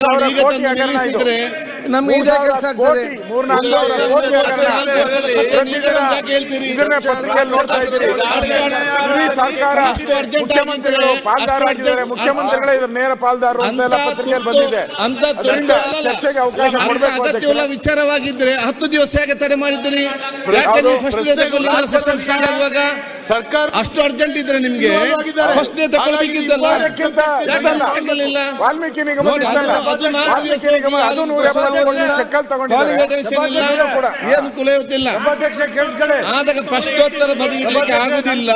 ಈಗ ತಂದು ನಿಲ್ಲಿಸಿದ್ರೆ ನಮ್ಗೆ ಇದೇ ಕೆಲಸ ಆಗ್ತದೆ. ಮೂರ್ನಾಲ್ಕು? ಇದನ್ನೇ ಪತ್ರಿಕೆಯಲ್ಲಿ ನೋಡ್ತಾ ಇದ್ದೀರಿ. ಸರ್ಕಾರ ಮುಖ್ಯಮಂತ್ರಿಗಳು ಪಾಲ್ದಾರಾಗಿದ್ದಾರೆ. ಮುಖ್ಯಮಂತ್ರಿಗಳೇ ಇದ್ರ ನೇರ ಪಾಲ್ದಾರರು ಅಂತ ಎಲ್ಲ ಪತ್ರಿಕೆಯಲ್ಲಿ ಬಂದಿದೆ. ಅಂತ ಅದರಿಂದ ಚರ್ಚೆಗೆ ಅವಕಾಶ ಕೊಡಬೇಕು ಅಗತ್ಯವುಳ್ಳ ವಿಚಾರವಾಗಿದ್ರೆ ಹತ್ತು ದಿವಸ ಹೇಗೆ ತಡೆ ಮಾಡಿದ್ದೀರಿ? ಸರ್ಕಾರ ಅಷ್ಟು ಅರ್ಜೆಂಟ್ ಇದ್ರೆ ನಿಮ್ಗೆ ಫಸ್ಟ್ ಡೇ ತಗೊಳ್ಬೇಕಿದ್ದಲ್ಲ ನಿಗಮ ವಾಲ್ಮೀಕಿ ನಿಗಮ ಅದು ನೂರ ಏನು ಕುಲ ಇವತ್ತಿಲ್ಲ. ಸಭಾಧ್ಯಕ್ಷ ಕೇಳಿಸ್ಕೊಳ್ಳಿ. ಆದಾಗ ಪ್ರಶ್ನೋತ್ತರ ಬದಿಗಿಡ್ಲಿಕ್ಕೆ ಆಗುದಿಲ್ಲ.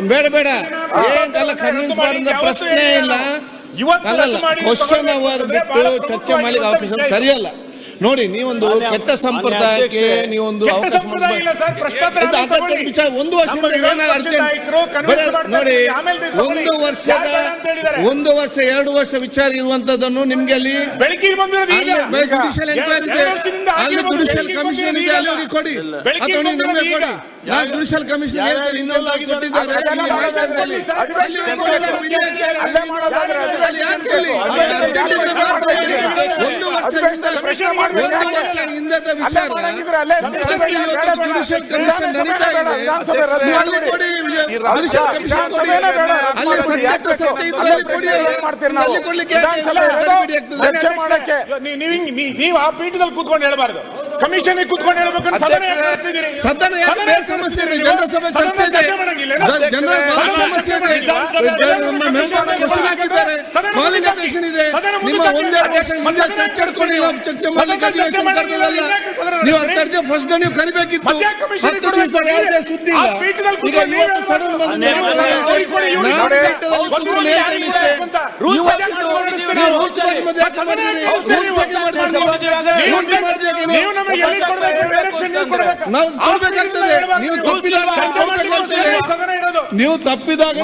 ಬೇಡ ಬೇಡ. ಏನಲ್ಲ ಕನ್ವಿನ್ಸ್ ಮಾಡಿದ ಪ್ರಶ್ನೆ ಇಲ್ಲ. ಕ್ವಶನ್ ಅವರ್ ಬಿಟ್ಟು ಚರ್ಚೆ ಮಾಡಲಿಕ್ಕೆ ಅವಕಾಶ ಸರಿಯಲ್ಲ. ನೋಡಿ ನೀವೊಂದು ಕೆಟ್ಟ ಸಂಪ್ರದಾಯಕ್ಕೆ ನೀವೊಂದು ಅವಕಾಶ. ವಿಚಾರ ಒಂದು ಮಾಡ್ತಾ ನೋಡಿ. ಒಂದು ವರ್ಷದ ಹೇಳಿದ್ದಾರೆ? ಒಂದು ವರ್ಷ ಎರಡು ವರ್ಷ ವಿಚಾರ ಇರುವಂತದ್ದನ್ನು ನಿಮ್ಗೆ ಅಲ್ಲಿ ಜುಡಿಷಿಯಲ್ ಎಂಕ್ವೈರಿ ಅಲ್ಲಿ ಜುಡಿಷಿಯಲ್ ಕಮಿಷನ್ ಇದೆ ಅಲ್ಲಿ ಕೊಡಿ ನಮಗೆ ಕೊಡಿ. ನಾನು ಜುಡಿಷಿಯಲ್ ಕಮಿಷನ್ ಹೇಳ್ತೇನೆ ಇನ್ನೊಂದು ಕೊಟ್ಟಿದ್ದಾರೆ ಒಂದು ವರ್ಷದಿಂದ ಒಂದು ಯಾಕೆ? ವರ್ಷ ಹಿಂದದ ವಿಚಾರ. ಜುಡಿಷಿಯಲ್ ಕಮಿಷನ್ ನಡೀತಾ ಇದೆ ಅಲ್ಲಿ. ಕೊಡಿ ಜುಡಿಷಿಯಲ್ ಕಮಿಷನ್ ಕೊಡಿ ಅಲ್ಲಿ ಮಾಡಿ. ಸತ್ಯಾಗ್ರಹ ಸತ್ಯ ಇದ್ರೆ ಅಲ್ಲಿ ಕೊಡಿ ಅಲ್ಲ, ಕೊಡ್ಲಿಕ್ಕೆ ನೀವು ಆ ಪೀಠದಲ್ಲಿ ಕೂತ್ಕೊಂಡು ಹೇಳಬಾರ್ದು ಕಮಿಷನ್ ಕುತ್ಕೊಂಡು ಹೇಳ್ಬೇಕು ಸದನ ಸಮಸ್ಯೆ ಇದೆ? ಜನರ ಸಭೆ ಚರ್ಚೆ ಇದೆ. ಜನರ ಸಮಸ್ಯೆ ಇದೆ ಕಾಲಿಂಗ್ ಇದೆ. ನಿಮ್ಮ ಒಂದೇ ವರ್ಷ ಹಿಂದೆ ಚರ್ಚೆ ಮಾಡ್ಕೊಂಡಿಲ್ಲ ಚರ್ಚೆ ಮಾಡ್ಲಿಕ್ಕೆ ಅಧಿವೇಶನ ಕರೆದಿಲ್ಲ ನೀವು ಫಸ್ಟ್ ನೀವು ಕರಿಬೇಕಿತ್ತು. ಹತ್ತು? ದಿವಸ ಯಾವುದೇ ಸುದ್ದಿ ಈಗ ಇವತ್ತು ಸಡನ್ ಬಂದು ನೀವು ಮಾಡ್ತೀರಿ? ನೀವು ತಪ್ಪಿದಾಗ ನೀವು ತಪ್ಪಿದಾಗ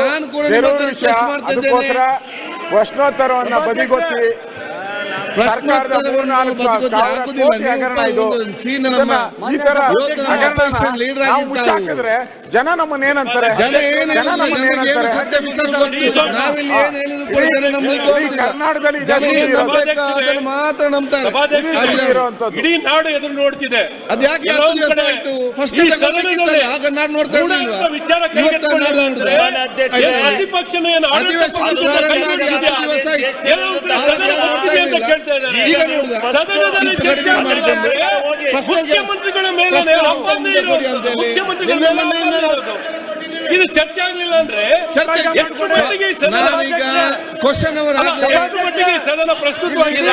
ನಾನು ಕೂಡ ಪ್ರಶ್ನೋತ್ತರವನ್ನ ಬದಿಗೊತ್ತಿ ಮುಚ್ಚಾಕಿದ್ರೆ ಜನ ನಮ್ಮನ್ನ ಏನಂತಾರೆ ಕರ್ನಾಟಕದಲ್ಲಿ ಮಾತ್ರ ನಂಬ್ತಾರೆ. ಸುದ್ದಿ ಇರೋಂಥದ್ದು. ಇಡೀ ನಾಡು ಎದುರು ನೋಡ್ತಿದೆ. ಫಸ್ಟ್ ಆಗ ನಾನು ನೋಡ್ತಾ ಇರ್ಲಿಲ್ವಾ? ಇವತ್ತು ನಾನು ನೋಡಿದ್ರೆ ಅಧಿವೇಶನ ಪ್ರಾರಂಭ ಆಗಿ. ಹತ್ತು ದಿವಸ ಇದ್ದಾರೆ. ಮಾಡಿದ್ರೆ ಮುಖ್ಯಮಂತ್ರಿಗಳ ಮೇಲೆ ಮುಖ್ಯಮಂತ್ರಿಗಳ ಮೇಲೆ. ಇದು ಚರ್ಚೆ ಆಗಲಿಲ್ಲ ಅಂದ್ರೆ ಕ್ವಶನ್ ಅವರ ಸದನ ಪ್ರಸ್ತುತವಾಗಿದೆ.